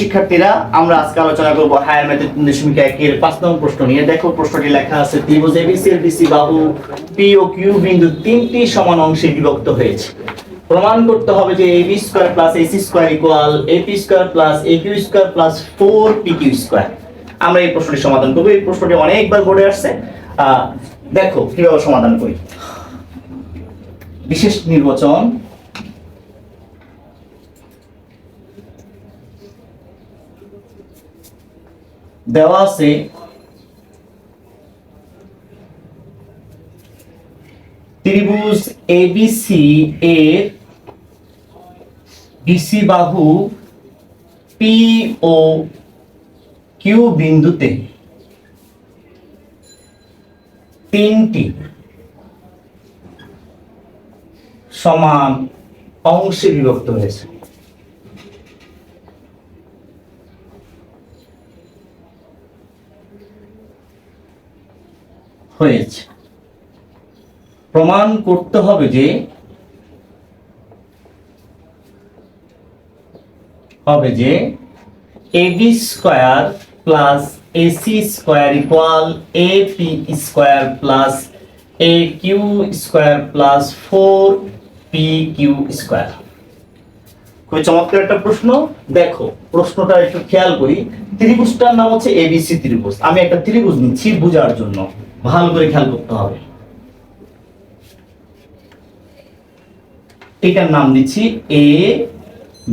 শিক্ষার্থীরা, আমরা আজকে আলোচনা করব হায়ার ম্যাথের তিন দশমিক একের পাঁচ নম্বর প্রশ্ন নিয়ে। দেখো, প্রশ্নটি লেখা আছে, ত্রিভুজ এবিসি বিসি বাহু পি ও কিউ বিন্দু তিনটি সমান অংশে বিভক্ত হয়েছে। প্রমাণ করতে হবে যে A B square plus AC square equal A P square plus A Q square plus four P Q square আমরা এই প্রশ্নটি সমাধান করব। এই প্রশ্নটি অনেকবার বোর্ডে আসছে। দেখো, কীভাবে সমাধান করি? বিশেষ নির্বাচন দেওয়া আছে। ত্রিভুজ এবিসি এর বিসি বাহু পি ও কিউ বিন্দুতে। তিনটি সমান অংশে বিভক্ত হয়েছে। হয়েছে। প্রমাণ করতে হবে যে হবে যে AB square plus AC square equal A P square plus A Q square plus four P Q square. খুবই চমৎকার একটা প্রশ্ন। দেখো, প্রশ্নটা একটু খেয়াল করি। ত্রিভুজটার নাম হচ্ছে এবিসি ত্রিভুজ। আমি একটা ত্রিভুজ নিচ্ছি বোঝার জন্য। ভালো করে খেয়াল করতে হবে। এটার নাম দিচ্ছি এ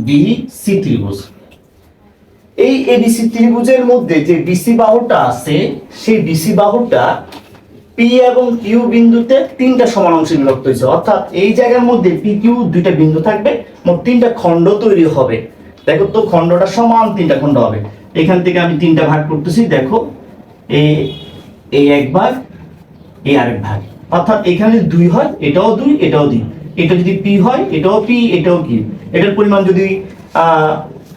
বি সি ত্রিভুজ। এই এবিসি ত্রিভুজের মধ্যে যে বিসি বাহুটা আছে, সেই বিসি বাহুটা পি এবং কিউ বিন্দুতে তিনটা সমান অংশে বিভক্ত হয়েছে। অর্থাৎ এই জায়গার মধ্যে পি কিউ দুইটা বিন্দু থাকবে, মোট তিনটা খণ্ড তৈরি হবে। দেখো তো খণ্ডটা সমান তিনটা খণ্ড হবে। এখান থেকে আমি তিনটা ভাগ করতেছি, দেখো। এ এই এক ভাগ, এই আরেক ভাগ। অর্থাৎ এখানে দুই হয়, এটাও দুই এটাও দুই এটা যদি পি হয়, এটাও পি, এটাও কি এটার পরিমাণ যদি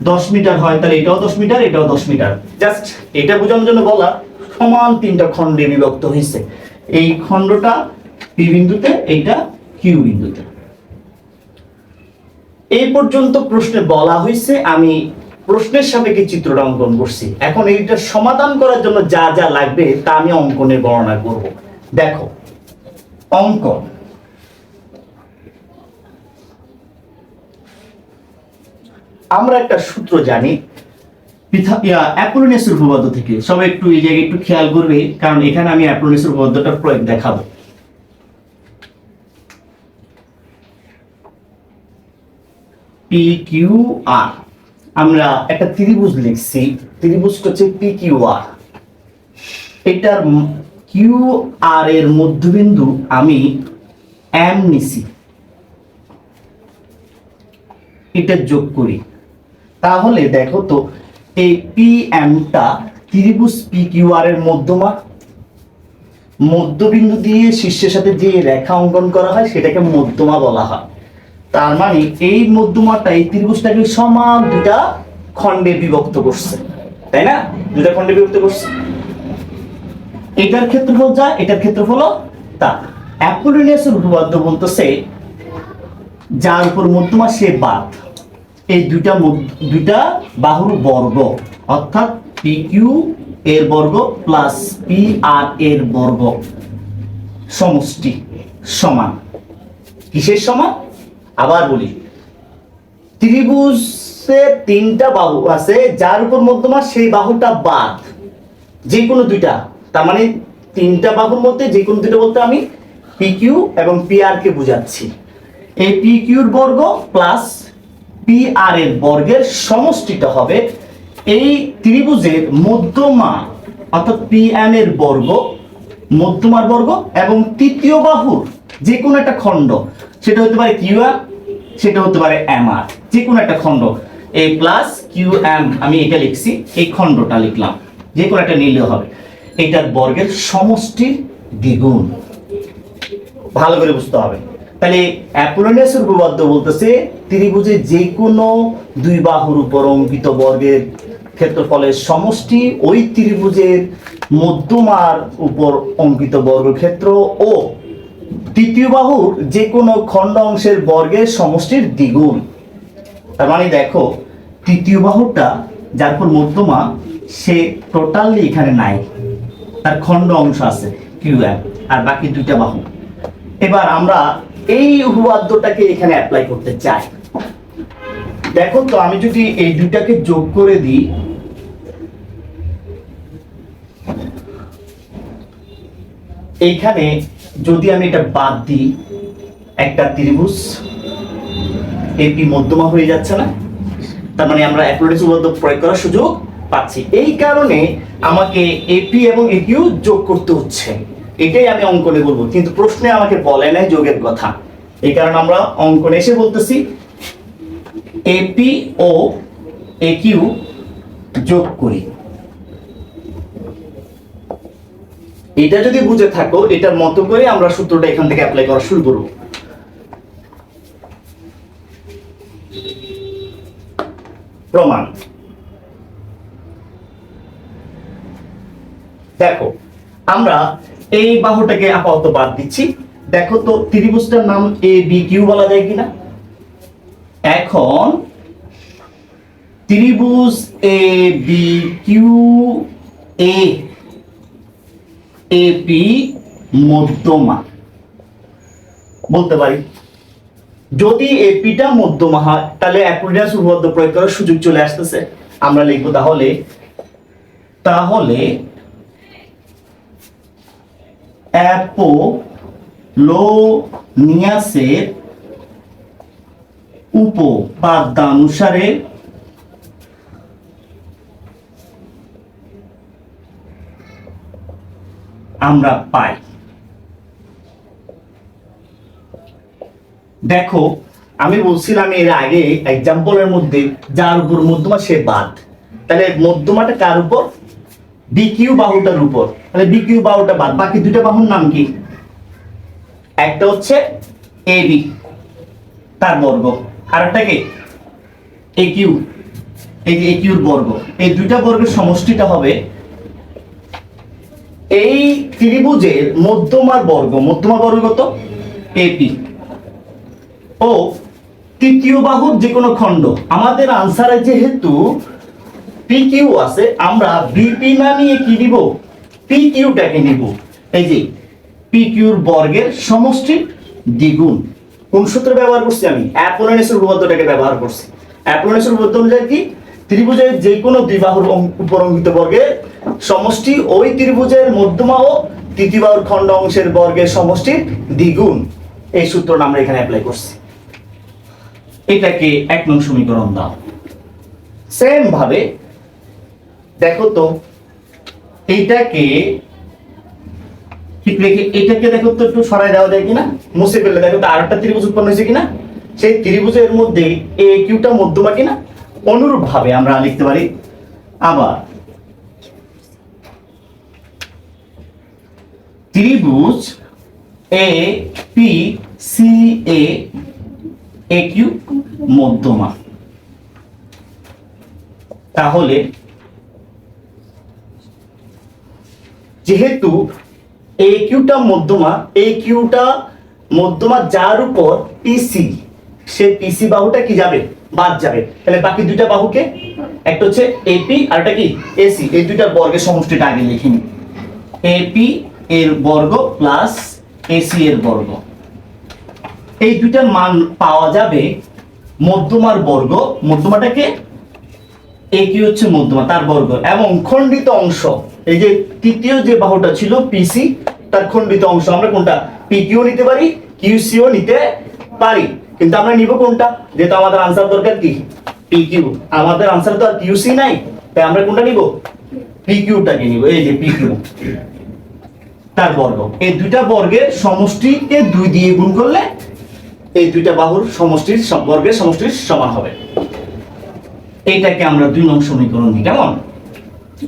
দশ মিটার হয়, তাহলে এটাও দশ মিটার, এটাও দশ মিটার। জাস্ট এটা বোঝানোর জন্য বলা, সমান তিনটা খণ্ডে বিভক্ত হয়েছে। এই খণ্ডটা পি বিন্দুতে, এইটা কিউ বিন্দুতে। এই পর্যন্ত প্রশ্নে বলা হয়েছে, আমি প্রশ্নের সাপেক্ষে চিত্রটা অঙ্কন করছি। এখন এইটা সমাধান করার জন্য যা যা লাগবে তা আমি অঙ্কনে বর্ণনা করব। দেখো, অঙ্কন। আমরা একটা সূত্র জানি অ্যাপোলোনিয়াসের উপপাদ্য থেকে। সবাই একটু এই জায়গায় একটু খেয়াল করবে, কারণ এখানে আমি অ্যাপোলোনিয়াসের উপপাদ্যটার প্রয়োগ দেখাবো। পি কিউ আর আমরা একটা ত্রিভুজ লিখছি। ত্রিভুজটা হচ্ছে পি কিউ আর এটার কিউ আর এর মধ্যবিন্দু আমি এম নিছি। এটা যোগ করি। তাহলে দেখো তো, এই পি এমটা ত্রিভুজ পি কিউ আর এর মধ্যমা। মধ্যবিন্দু দিয়ে শীর্ষের সাথে যে রেখা অঙ্কন করা হয়, সেটাকে মধ্যমা বলা হয়। তার মানে এই মধ্যমাটা এই ত্রিভুজটাকে সমান দুটা খণ্ডে বিভক্ত করছে? তাই না? দুটা খণ্ডে বিভক্ত করছে। এটার ক্ষেত্রফল যা, এটার ক্ষেত্রফল তা। অ্যাপোলোনিয়াসের উপপাদ্য বলতেছে, যার উপর মধ্যমা সে বাদ। এই মধ্য- দুইটা বাহুর বর্গ, অর্থাৎ পি কিউ এর বর্গ প্লাস পি আর এর বর্গ সমষ্টি সমান। কিসের সমান? আবার বলি, ত্রিভুজে তিনটা বাহু আছে, যার উপর মধ্যমা সেই বাহুটা বাদ। যে কোনো দুইটা। তার মানে তিনটা বাহুর মধ্যে যে কোনো দুটো বলতে আমি পি কিউ এবং পি আর কে বুঝাচ্ছি। এই পি কিউর বর্গ প্লাস পি আর এর বর্গের সমষ্টিটা হবে এই ত্রিভুজের মধ্যমা, অর্থাৎ পি এম এর বর্গ, মধ্যমার বর্গ এবং তৃতীয় বাহুর যে কোনো একটা খণ্ড। সেটা হতে পারে কিউ এম সেটা হতে পারে এম আর যে কোনো একটা খণ্ড। এ প্লাস কিউ এম আমি এটা লিখছি, এই খণ্ডটা লিখলাম যে কোনো একটা নিলেও হবে। এটার বর্গের সমষ্টির দ্বিগুণ। ভালো করে বুঝতে হবে। তাহলে অ্যাপোলোনিয়াসের উপপাদ্য বলতেছে, ত্রিভুজে যে কোনো দুই বাহুর উপর অঙ্কিত বর্গের ক্ষেত্রফলের সমষ্টি ওই ত্রিভুজের মধ্যমার উপর অঙ্কিত বর্গক্ষেত্র ও তৃতীয় বাহুর যে কোনো খণ্ড অংশের বর্গের সমষ্টির দ্বিগুণ। তার মানে দেখো, তৃতীয় বাহুটা যার পর মধ্যমা, সে টোটালি এখানে নাই। তার খণ্ড অংশ আছে, কিউ আর বাকি দুইটা বাহু। এবার আমরা এই উপপাদ্যটাকে এখানে অ্যাপ্লাই করতে চাই। দেখো তো, আমি যদি এই দুইটাকে যোগ করে দিই, এইখানে যদি আমি এটা বাদ দিই, একটা ত্রিভুজ এপি মধ্যমা হয়ে যাচ্ছে না? তার মানে আমরা অ্যাপ্লোডেস উপপাদ্য প্রয়োগ করার সুযোগ পাচ্ছি। এই কারণে আমাকে এপি এবং একিউ যোগ করতে হচ্ছে। এটাই আমি অঙ্কনে বলব। কিন্তু প্রশ্নে আমাকে বলে নাই যোগের কথা। এই কারণে আমরা অঙ্কনে এসে বলতেছি এপি ও একিউ যোগ করি। এটা যদি বুঝে থাকো, এটার মতো করে আমরা সূত্রটা এখান থেকে অ্যাপ্লাই করা শুরু করব। প্রমাণ। দেখো, আমরা এই বাহুটাকে আপাতত বাদ দিচ্ছি। দেখো তো, ত্রিভুজটার নাম এ বি কিউ বলা যায় কিনা? এখন ত্রিভুজ A B Q A AP মধ্যমা। বলতে পারি। যদি এপিটা মধ্যমা হয়, তাহলে উপপাদ্য প্রয়োগ করার সুযোগ চলে আসতেছে। আমরা লিখব তাহলে তাহলে অ্যাপোলোনিয়াসের উপপাদ্যানুসারে আমরা পাই। দেখো, আমি বলছিলাম এর আগে এক্সাম্পলের মধ্যে যার উপর মধ্যমা সে বাদ। তাহলে মধ্যমাটা কার উপর? বিকিউ বাহুটার উপর। তাহলে বিকিউ বাহুটা বাদ। বাকি দুটো বাহুর নাম কি? একটা হচ্ছে এ বি তার বর্গ। আর একটা কি? এ কিউ এই যে এ কিউর বর্গ। এই দুইটা বর্গের সমষ্টিটা হবে এই ত্রিভুজের মধ্যমার বর্গ, মধ্যমা বর্গ কত? এপি ও, তৃতীয় বাহুর যে কোনো খণ্ড। আমাদের আনসারে যেহেতু পি কিউ আছে, আমরা বিপি না নিয়ে কি দিব? পি কিউটাকে নিব। এই যে পি কিউর বর্গের সমষ্টি দ্বিগুণ। কোন সূত্র ব্যবহার করছি আমি? অ্যাপোলোনেসের উপপাদ্যটাকে ব্যবহার করছি। অ্যাপোলোনেসের উপপাদ্য অনুযায়ী কি? ত্রিভুজের যে কোনো দুই বাহুর অং- উপর বর্গের সমষ্টি ওই ত্রিভুজের মধ্যমা ও তৃতীয় খণ্ড অংশের বর্গের সমষ্টির দ্বিগুণ। এই সূত্রটা আমরা এখানে অ্যাপ্লাই করছি। এটাকে এক নং সমীকরণ দাও। সেম ভাবে দেখো তো এইটাকে ঠিক রেখে এটাকে দেখো তো একটু সরাই দেওয়া যায় কিনা? মুছে ফেলে দেখো তো আরেকটা ত্রিভুজ উৎপন্ন হয়েছে কিনা? সেই ত্রিভুজের মধ্যে এ কিউটা মধ্যমা কিনা? অনুরূপ ভাবে আমরা লিখতে পারি আবার। ত্রিভুজ A P C A A Q মধ্যমা। তাহলে যেহেতু এ কিউটা মধ্যমা এ কিউটা মধ্যমা যার উপর পিসি সে পিসি বাহুটা কি যাবে? বাদ যাবে। তাহলে বাকি দুইটা বাহুকে একটা হচ্ছে এপি আর একটা কি? এসি এই দুইটার বর্গের সমষ্টিটা আগে লিখে নিই। এপি এর বর্গ প্লাস এসি এর বর্গ। এই দুইটার মান পাওয়া যাবে মধ্যমার বর্গ। মধ্যমাটাকে এ কি হচ্ছে মধ্যমা, তার বর্গ। এবং খণ্ডিত অংশ, এই যে তৃতীয় যে বাহুটা ছিল পিসি তার খণ্ডিত অংশ, আমরা কোনটা? পিকিও নিতে পারি কিউসিও নিতে পারি। কিন্তু আমরা নিব কোনটা? যেহেতু আমাদের আনসার দরকার কি? পিকিউ আমাদের আনসার তো আর কিউসি নাই। তাই আমরা কোনটা নিব? পিকিউটাকে নিব। এই যে পিকিউ তার বর্গ। এই দুইটা বর্গের সমষ্টিকে দুই দিয়ে গুণ করলে এই দুইটা বাহুর সমষ্টির সম- বর্গের সমষ্টির সমান হবে। এইটাকে আমরা দুই নং সমীকরণ দিই, কেমন?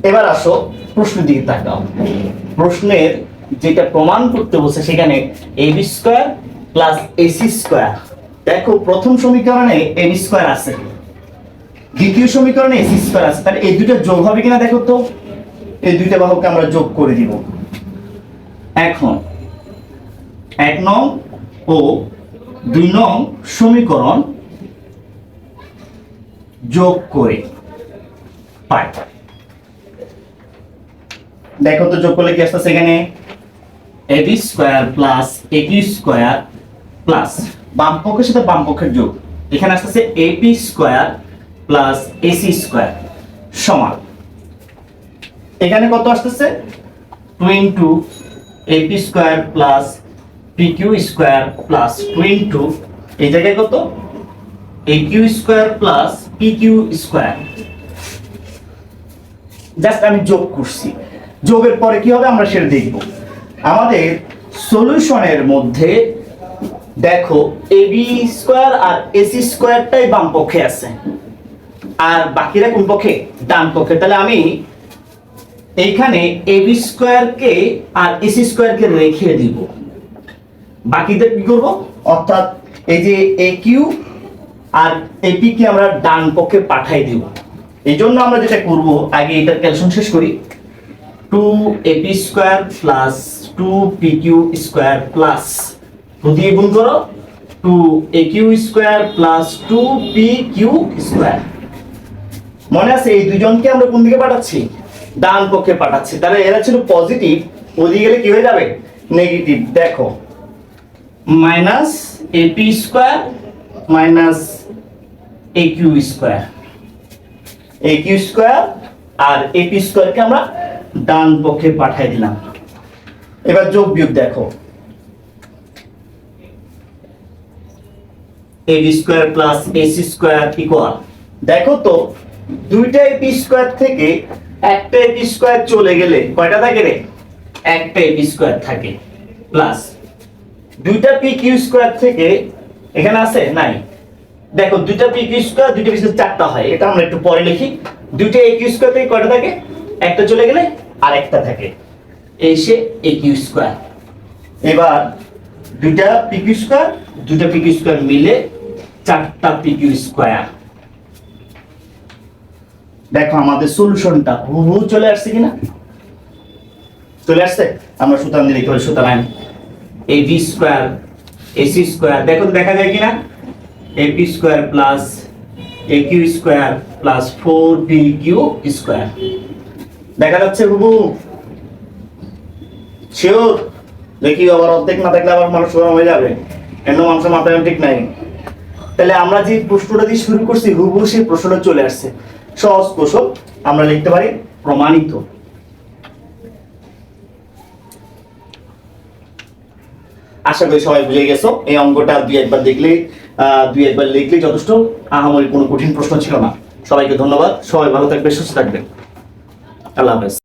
এবার আসো প্রশ্নের দিকে তাকাও। প্রশ্নের যেটা প্রমাণ করতে বলছে সেখানে A B square plus AC square দেখো, প্রথম সমীকরণে এ বি স্কোয়ার আছে। দ্বিতীয় সমীকরণে এসি স্কোয়ার আছে। তাহলে এই দুটো যোগ হবে কিনা দেখো তো? এই দুইটা বাহুকে আমরা যোগ করে দিব। এখন, এক নং ও দুই নং সমীকরণ যোগ করে পাই। দেখো তো যোগ করলে কি আসতেছে এখানে? A B square plus A square plus বাম পক্ষের সাথে বাম পক্ষের যোগ। এখানে আসতেছে AP square plus AC square সমান। এখানে কত আসতেছে? Two AP square plus P Q square plus two এই জায়গায় কত? A Q square plus P Q square just আমি যোগ করছি। যোগের পরে কি হবে? আমরা সেটা দেখব। আমাদের সলিউশনের মধ্যে দেখো এ বি স্কোয়ার আর এসি স্কোয়ারটাই বাম পক্ষে আছে। আর বাকিরা কোন পক্ষে? ডান পক্ষে। তাহলে আমি এইখানে এ বি স্কোয়ারকে আর এসি স্কোয়ারকে রেখে দিব। বাকিদের কি করব? অর্থাৎ এই যে এ কিউ আর এপি কে আমরা ডান পক্ষে পাঠাই দিব। এই জন্য আমরা যেটা করব, আগে এটার ক্যালকুলেশন শেষ করি। Two AP square plus two P Q square plus দিয়ে গুণ করো। Two A Q square plus two P Q square মনে আছে এই দুজনকে আমরা কোন দিকে পাঠাচ্ছি? ডান পক্ষে পাঠাচ্ছি। তাহলে এরা ছিল পজিটিভ ওদিকে গেলে কি হয়ে যাবে? নেগেটিভ দেখো। Minus AP square minus A Q square A Q square R AP স্কোয়ারকে আমরা ডান পক্ষে পাঠাই দিলাম। এবার যোগ বিয়োগ দেখো। B square plus AC square equal দেখো তো, দুইটা এপি স্কোয়ার থেকে একটা এপি স্কোয়ার চলে গেলে কয়টা থাকে রে? একটা এপি স্কোয়ার থাকে প্লাস দুইটা পি কিউ স্কোয়ার থেকে, এখানে আছে? নাই। দেখো, দুইটা পি কিউ স্কোয়ার দুইটা পি চারটা হয়, এটা আমরা একটু পরে লিখি। দুইটা এ কিউ স্কোয়ার থেকে কয়টা থাকে? একটা চলে গেলে আর একটা থাকে। এই সে এ কিউ স্কোয়ার এবার দুইটা পি কিউ স্কোয়ার দুইটা পি কিউ স্কোয়ার মিলে চারটা পি কিউ স্কোয়ার দেখো আমাদের সলিউশনটা হুবহু চলে আসছে কিনা? চলে আসছে? আমরা সুতরাং লিখতে পারি সুতরাং A B square AC square দেখো দেখা যায় কিনা? A P square plus A Q square plus four P Q square দেখা যাচ্ছে হুবু শিওর দেখি আবার অর্ধেক না থাকলে আবার মানুষ হয়ে যাবে। এমন মানুষের মাথায় ঠিক নাই। তাহলে আমরা যে প্রশ্নটা দিয়ে শুরু করছি, হুবহু সেই প্রশ্নটা চলে আসছে। সহজ প্রশ্ন, আমরা লিখতে পারি প্রমাণিত। আশা করি সবাই বুঝে গেছো, এই অঙ্কটা দুই একবার দেখলে দুই একবার লিখলে যথেষ্ট আহামরি কোনো কঠিন প্রশ্ন ছিল না। সবাইকে ধন্যবাদ, সবাই ভালো থাকবে সুস্থ থাকবেন। আল্লাহ হাফেজ।